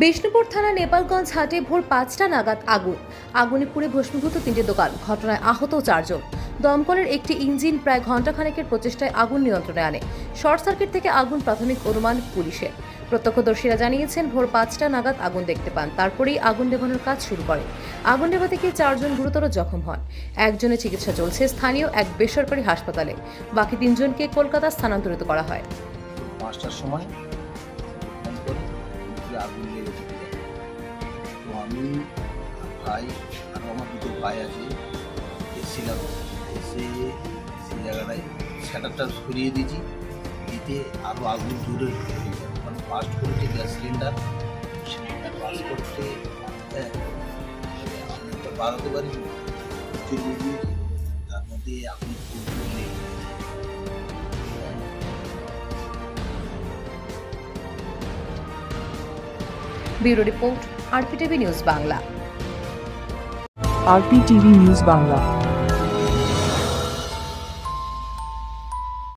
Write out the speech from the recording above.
বিষ্ণুপুর থানা নেপালগঞ্জ হাটে ভোর পাঁচটা নাগাদ আগুন। আগুনে পুড়ে ভস্মীভূত তিনটি দোকান, ঘটনায় আহত চারজন। দমকলের একটি ইঞ্জিন প্রায় ঘণ্টাখানেকের প্রচেষ্টায় আগুন নিয়ন্ত্রণে আনে। শর্ট সার্কিট থেকে আগুন প্রাথমিক অনুমান পুলিশের। প্রত্যক্ষদর্শীরা জানিয়েছেন, ভোর পাঁচটা নাগাদ আগুন দেখতে পান। তারপরেই আগুন নেভানোর কাজ শুরু করে। আগুন নেভাতে গিয়ে চারজন গুরুতর জখম হন? একজনের চিকিৎসা চলছে স্থানীয় এক বেসরকারি হাসপাতালে। বাকি তিনজনকে কলকাতা স্থানান্তরিত করা হয়। পাঁচটার সময় আমি ভাই আর আমার দুটো ভাই আছে, এসেছিলাম। এসে সেই জায়গাটায় সরিয়ে দিয়েছি, দিতে আরও আগুন জোরে হয়ে ফাস্ট করতে গ্যাস সিলিন্ডার সিলিন্ডার পাস করতে আমি তো বাড়াতে পারি। তার মধ্যে জোরে bureau report RPTV news Bangla. RPTV news Bangla.